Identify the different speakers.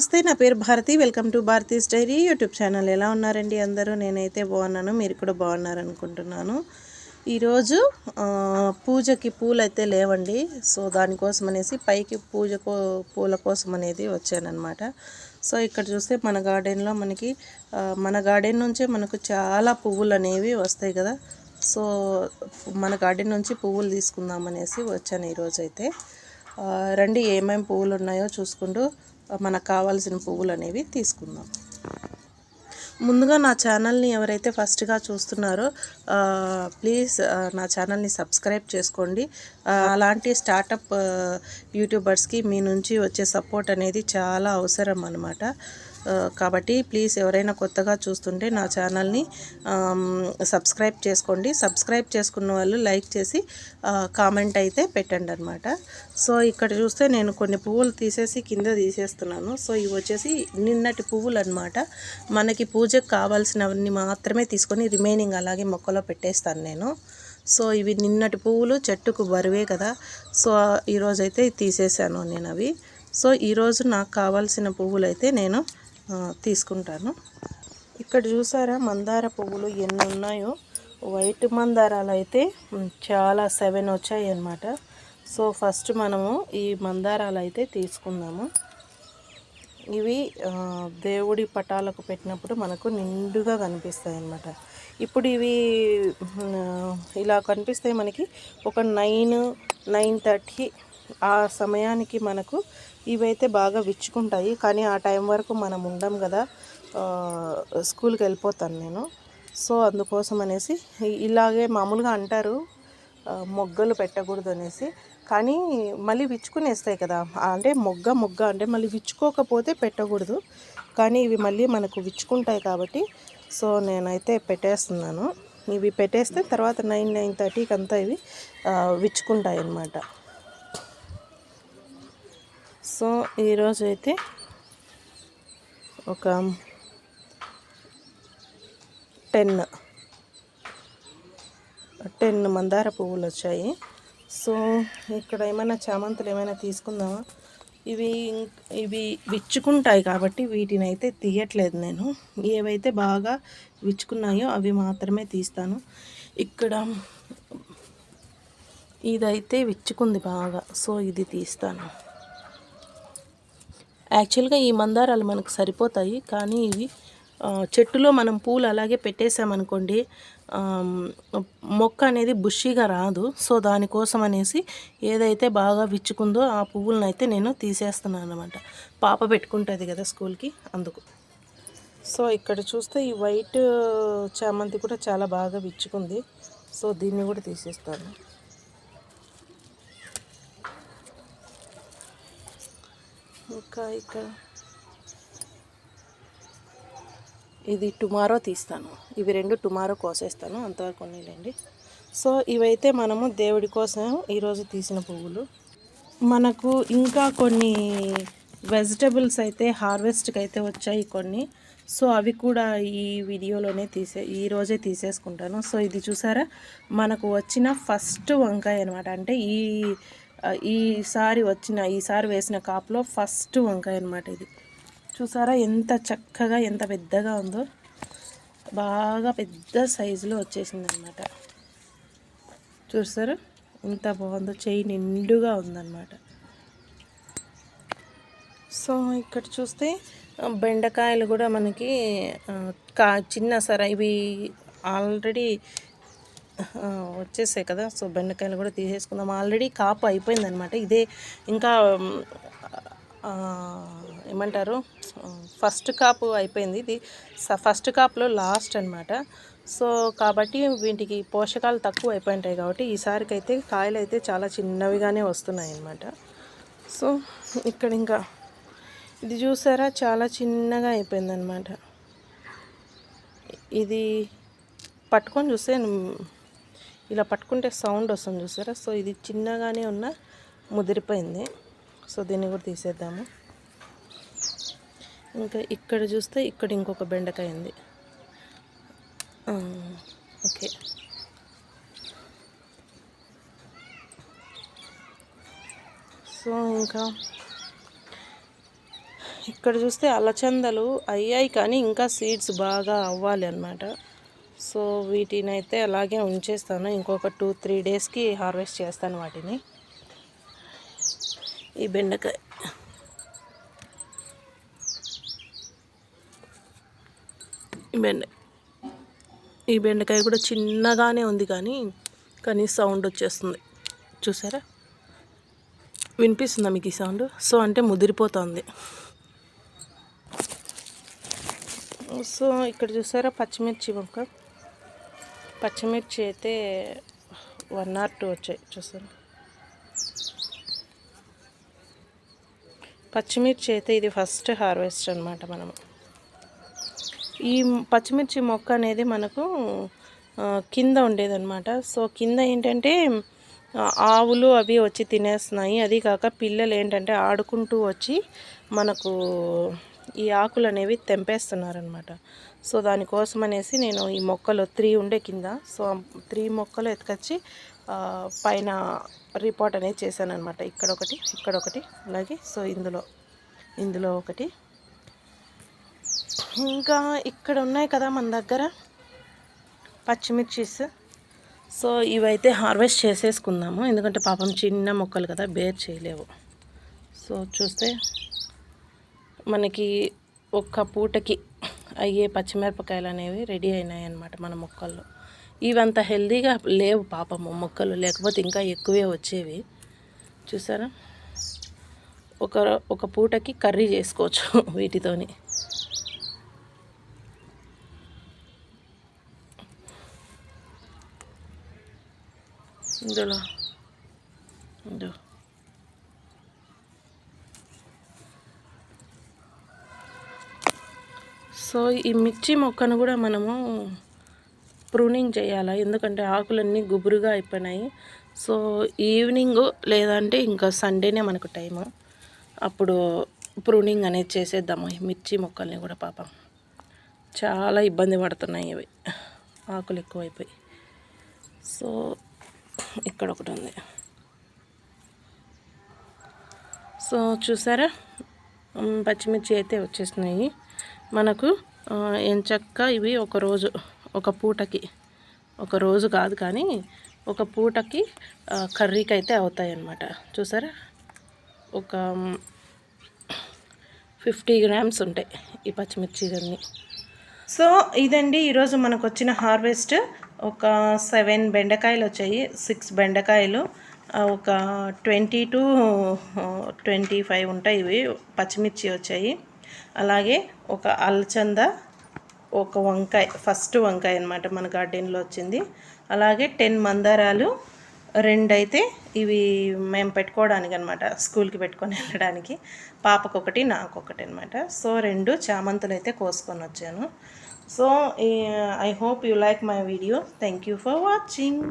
Speaker 1: నమస్తే నా పేరు Bharati. Welcome to Bharati's diary YouTube channel. ఎలా ఉన్నారండి అందరూ? నేనైతే బాగున్నాను. మీరు కూడా బాగున్నారనుకుంటున్నాను. ఈరోజు పూజకి పూలు అయితే లేవండి. సో దానికోసం అనేసి పైకి పూజ పూల కోసం అనేది వచ్చానమాట సో ఇక్కడ చూస్తే మన గార్డెన్లో మనకి మన గార్డెన్ నుంచే మనకు చాలా పువ్వులు అనేవి వస్తాయి కదా. సో మన గార్డెన్ నుంచి పువ్వులు తీసుకుందాం అనేసి వచ్చాను ఈరోజు అయితే రండి ఏమేమి పువ్వులు ఉన్నాయో చూసుకుంటూ మనకు కావాల్సిన పువ్వులు అనేవి తీసుకుందాం. ముందుగా నా ఛానల్ని ఎవరైతే ఫస్ట్గా చూస్తున్నారో ప్లీజ్ నా ఛానల్ని సబ్స్క్రైబ్ చేసుకోండి. అలాంటి స్టార్టప్ యూట్యూబర్స్కి మీ నుంచి వచ్చే సపోర్ట్ అనేది చాలా అవసరం అనమాట కాబట్టి ప్లీజ్ ఎవరైనా కొత్తగా చూస్తుంటే నా ఛానల్ని సబ్స్క్రైబ్ చేసుకోండి. సబ్స్క్రైబ్ చేసుకున్న వాళ్ళు లైక్ చేసి కామెంట్ అయితే పెట్టండి అనమాట సో ఇక్కడ చూస్తే నేను కొన్ని పువ్వులు తీసేసి కింద తీసేస్తున్నాను. సో ఇవి వచ్చేసి నిన్నటి పువ్వులు అనమాట మనకి పూజకు కావాల్సినవన్నీ మాత్రమే తీసుకొని రిమైనింగ్ అలాగే మొక్కలో పెట్టేస్తాను నేను. సో ఇవి నిన్నటి పువ్వులు చెట్టుకు బరువే కదా. సో ఈరోజైతే తీసేసాను నేను అవి. సో ఈరోజు నాకు కావాల్సిన పువ్వులు అయితే నేను తీసుకుంటాను. ఇక్కడ చూసారా మందార పువ్వులు ఎన్ని ఉన్నాయో? వైట్ మందారాలు అయితే చాలా సెవెన్ వచ్చాయి అన్నమాట. సో ఫస్ట్ మనము ఈ మందారాలు అయితే తీసుకుందాము. ఇవి దేవుడి పటాలకు పెట్టినప్పుడు మనకు నిండుగా కనిపిస్తాయి అన్నమాట. ఇప్పుడు ఇవి ఇలా కనిపిస్తాయి మనకి. ఒక నైన్ నైన్ థర్టీ ఆ సమయానికి మనకు ఇవైతే బాగా విచ్చుకుంటాయి. కానీ ఆ టైం వరకు మనం ఉండం కదా స్కూల్కి వెళ్ళిపోతాను నేను. సో అందుకోసం అనేసి ఇలాగే మామూలుగా అంటారు మొగ్గలు పెట్టకూడదు అనేసి. కానీ మళ్ళీ విచ్చుకునేస్తాయి కదా. అంటే మొగ్గ మొగ్గ అంటే మళ్ళీ విచ్చుకోకపోతే పెట్టకూడదు. కానీ ఇవి మళ్ళీ మనకు విచ్చుకుంటాయి కాబట్టి సో నేనైతే పెట్టేస్తున్నాను. ఇవి పెట్టేస్తే తర్వాత నైన్ నైన్ థర్టీకి అంతా ఇవి విచ్చుకుంటాయి అన్నమాట సో ఈరోజు అయితే ఒక టెన్ టెన్ మందార పువ్వులు వచ్చాయి. సో ఇక్కడ ఏమైనా చామంతులు ఏమైనా తీసుకుందామా? ఇవి ఇవి విచ్చుకుంటాయి కాబట్టి వీటిని అయితే తీయట్లేదు నేను. ఏవైతే బాగా విచ్చుకున్నాయో అవి మాత్రమే తీస్తాను. ఇక్కడ ఇదైతే విచ్చుకుంది బాగా. సో ఇది తీస్తాను. యాక్చువల్గా ఈ మందారాలు మనకు సరిపోతాయి కానీ ఇవి చెట్టులో మనం పూలు అలాగే పెట్టేసామనుకోండి మొక్క అనేది బుషిగా రాదు. సో దానికోసం అనేసి ఏదైతే బాగా విచ్చుకుందో ఆ పువ్వులను అయితే నేను తీసేస్తున్నాను అనమాట పాప పెట్టుకుంటుంది కదా స్కూల్కి అందుకు. సో ఇక్కడ చూస్తే ఈ వైట్ చామంతి కూడా చాలా బాగా విచ్చుకుంది. సో దీన్ని కూడా తీసేస్తాను. ఇంకా ఇక్కడ ఇది టుమారో తీస్తాను. ఇవి రెండు టుమారో కోసేస్తాను. అంతవరకు ఉన్నిలేండి సో ఇవైతే మనము దేవుడి కోసం ఈరోజు తీసిన పువ్వులు. మనకు ఇంకా కొన్ని వెజిటబుల్స్ అయితే హార్వెస్ట్కి అయితే వచ్చాయి కొన్ని. సో అవి కూడా ఈ వీడియోలోనే తీసే ఈ రోజే తీసేసుకుంటాను. సో ఇది చూసారా? మనకు వచ్చిన ఫస్ట్ వంకాయ అనమాట అంటే ఈ ఈసారి వచ్చిన ఈసారి వేసిన కాపులో ఫస్ట్ వంకాయ అనమాట ఇది. చూసారా ఎంత చక్కగా ఎంత పెద్దగా ఉందో? బాగా పెద్ద సైజులో వచ్చేసింది అనమాట చూసారు? ఎంత బాగుందో చెయ్యి నిండుగా ఉందన్నమాట. సో ఇక్కడ చూస్తే బెండకాయలు కూడా మనకి కా చిన్న సర ఇవి ఆల్రెడీ వచ్చేసాయి కదా. సో బెండకాయలు కూడా తీసేసుకుందాం. ఆల్రెడీ కాపు అయిపోయిందనమాట ఇదే ఇంకా ఏమంటారు? ఫస్ట్ కాపు అయిపోయింది ఇది. ఫస్ట్ కాపులో లాస్ట్ అనమాట సో కాబట్టి వీటికి పోషకాలు తక్కువ అయిపోయింటాయి కాబట్టి ఈసారికి అయితే కాయలు అయితే చాలా చిన్నవిగానే వస్తున్నాయి అన్నమాట. సో ఇక్కడ ఇంకా ఇది చూసారా? చాలా చిన్నగా అయిపోయిందనమాట ఇది పట్టుకొని చూస్తే ఇలా పట్టుకుంటే సౌండ్ వస్తుంది చూసారా? సో ఇది చిన్నగానే ఉన్న ముదిరిపోయింది. సో దీన్ని కూడా తీసేద్దాము. ఇంకా ఇక్కడ చూస్తే ఇక్కడ ఇంకొక బెండకాయ ఉంది. ఓకే. సో ఇంకా ఇక్కడ చూస్తే అలచందలు అయ్యాయి కానీ ఇంకా సీడ్స్ బాగా అవ్వాలి అనమాట సో వీటిని అయితే అలాగే ఉంచేస్తాను. ఇంకొక టూ త్రీ డేస్కి హార్వెస్ట్ చేస్తాను వాటిని. ఈ బెండకాయ. బెండ ఈ బెండకాయ కూడా చిన్నగానే ఉంది కానీ కానీ సౌండ్ వచ్చేస్తుంది. చూసారా? వినిపిస్తుందా మీకు ఈ సౌండ్? సో అంటే ముదిరిపోతుంది. సో ఇక్కడ చూసారా? పచ్చిమిర్చి మొక్క. పచ్చిమిర్చి అయితే వన్ ఆర్ టూ వచ్చాయి చూసాను పచ్చిమిర్చి అయితే ఇది ఫస్ట్ హార్వెస్ట్ అనమాట మనము. ఈ పచ్చిమిర్చి మొక్క అనేది మనకు కింద ఉండేదన్నమాట. సో కింద ఏంటంటే ఆవులు అవి వచ్చి తినేస్తున్నాయి. అది కాక పిల్లలు ఏంటంటే ఆడుకుంటూ వచ్చి మనకు ఈ ఆకులు అనేవి తెంపేస్తున్నారనమాట సో దానికోసం అనేసి నేను ఈ మొక్కలు త్రీ ఉండే కింద సో త్రీ మొక్కలు ఎత్తుకొచ్చి పైన రిపోర్ట్ అనేది చేశాను అనమాట ఇక్కడ ఒకటి ఇక్కడ ఒకటి అలాగే సో ఇందులో ఇందులో ఒకటి. ఇంకా ఇక్కడ ఉన్నాయి కదా మన దగ్గర పచ్చిమిర్చిస్. సో ఇవైతే హార్వెస్ట్ చేసేసుకుందాము. ఎందుకంటే పాపం చిన్న మొక్కలు కదా బేర్ చేయలేవు. సో చూస్తే మనకి ఒక్క పూటకి అయ్యే పచ్చిమిరపకాయలు అనేవి రెడీ అయినాయి అన్నమాట మన మొక్కల్లో. ఇవంత హెల్దీగా లేవు పాపము మొక్కలు లేకపోతే ఇంకా ఎక్కువే వచ్చేవి. చూసారా? ఒక ఒక పూటకి కర్రీ చేసుకోవచ్చు వీటితోని. ఇందులో ఇందులో. సో ఈ మిర్చి మొక్కను కూడా మనము ప్రూనింగ్ చేయాలి? ఎందుకంటే ఆకులన్నీ గుబురుగా అయిపోయినాయి. సో ఈవినింగ్ లేదంటే ఇంకా సండేనే మనకు టైము. అప్పుడు ప్రూనింగ్ అనేది చేసేద్దాము. మిర్చి మొక్కల్ని కూడా పాపం చాలా ఇబ్బంది పడుతున్నాయి ఇవి. ఆకులు ఎక్కువైపోయి. సో ఇక్కడ ఒకటి ఉంది. సో చూసారా? పచ్చిమిర్చి అయితే వచ్చేసినాయి. మనకు ఎంచక్క ఇవి ఒక రోజు ఒక పూటకి. ఒక రోజు కాదు కానీ ఒక పూటకి కర్రీకి అయితే అవుతాయి అన్నమాట చూసారా? ఒక ఫిఫ్టీ గ్రామ్స్ ఉంటాయి ఈ పచ్చిమిర్చి ఇవన్నీ. సో ఇదండి ఈరోజు మనకు వచ్చిన హార్వెస్ట్. ఒక సెవెన్ బెండకాయలు వచ్చాయి సిక్స్ బెండకాయలు ఒక ట్వంటీ టు ట్వంటీ ఫైవ్ ఉంటాయి ఇవి పచ్చిమిర్చి వచ్చాయి. అలాగే ఒక అల్చంద ఒక వంకాయ ఫస్ట్ వంకాయ అనమాట మన గార్డెన్లో వచ్చింది. అలాగే టెన్ మందారాలు రెండైతే ఇవి మేము పెట్టుకోవడానికి అనమాట స్కూల్కి పెట్టుకొని వెళ్ళడానికి. పాపకొకటి నాకొకటి అనమాట సో రెండు చామంతులు అయితే కోసుకొని వచ్చాను so I hope you like my video. Thank you for watching.